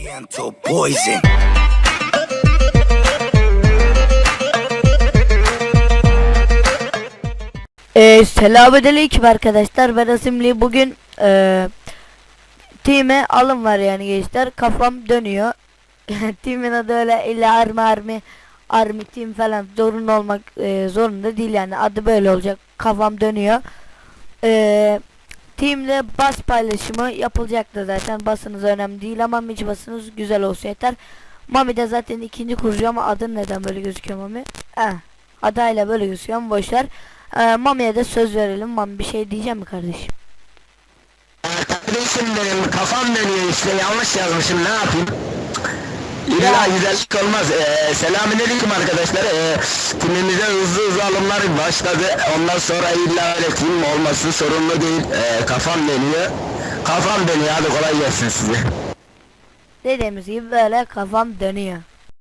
Oriental poison. Ee, Selamünaleyküm arkadaşlar. Ben Asimli bugün e, Team'e alım var yani gençler. Kafam dönüyor. Team'in adı öyle illa army army Army team falan zorunlu olmak e, zorunda değil yani. Adı böyle olacak. Kafam dönüyor. E, Team'le bas paylaşımı yapılacaktı zaten basınız önemli değil ama mic basınız güzel olsa yeter Mami de zaten ikinci kurucu ama adı neden böyle gözüküyor Mami? Eh, adayla böyle gözüküyor ama boşver. Ee, Mami'ye de söz verelim. Mami bir şey diyeceğim mi kardeşim? Kardeşim benim kafam dönüyor işte yanlış yazmışım ne yapayım? İlla güzellik olmaz. Ee, selamünaleyküm arkadaşlar. Ee, timimize hızlı hızlı alımlar başladı. Ondan sonra illa öyle tim olması sorunlu değil. Ee, kafam dönüyor. Kafam dönüyor hadi kolay gelsin size. Dediğimiz gibi böyle kafam dönüyor.